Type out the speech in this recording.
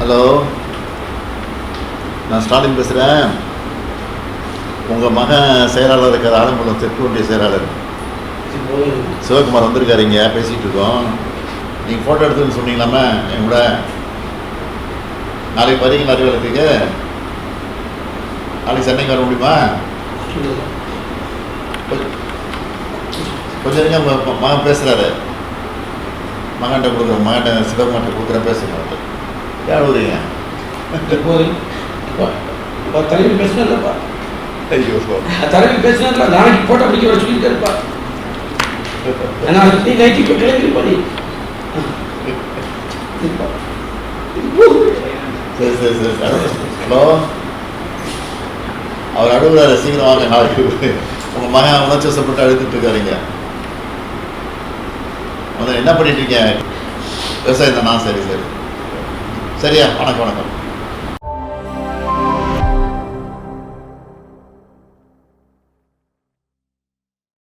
Hello நான் ஸ்டாலின் பேசுகிறேன் உங்கள் மகன் செயலாளர் இருக்கிற ஆலங்குளம் தெற்குண்டிய செயலாளர். சிவகுமார் வந்திருக்காரு இங்கே பேசிகிட்டு இருக்கோம். நீங்கள் ஃபோட்டோ எடுத்துன்னு சொன்னீங்களாமே என் கூட. நாளைக்கு வரீங்களா அறிவாளத்துக்கு நாளைக்கு சென்னைக்கு வர முடியுமா? கொஞ்சம் கொஞ்சம் இருங்க மகன் பேசுகிறாரு மகன்கிட்ட கொடுக்குறேன் மகன்கிட்ட சிவகுமார்கிட்ட கொடுக்குறேன் பேசுகிறேன் அவர்கிட்ட. ஏன் அழுகுறீங்க தலைவி பேசினப்பா ஐயோ தலைவி பேசினா நாளைக்கு போட்டோ பிடிக்க வர சொல்லிட்டு இருப்பா நாளைக்கு நீ நைட்டி போய் கிளம்பி பண்ணி சரி சரி சரி ஹலோ அவர் அழுகுறாரு சீக்கிரம் வாங்க நாளைக்கு உங்கள் மகன் உணர்ச்சி வசப்பட்டு அழுதுட்டு இருக்காருங்க என்ன பண்ணிட்டு இருக்கீங்க விவசாயம் தானா சரி சரி சரியா? வணக்கம் வணக்கம்.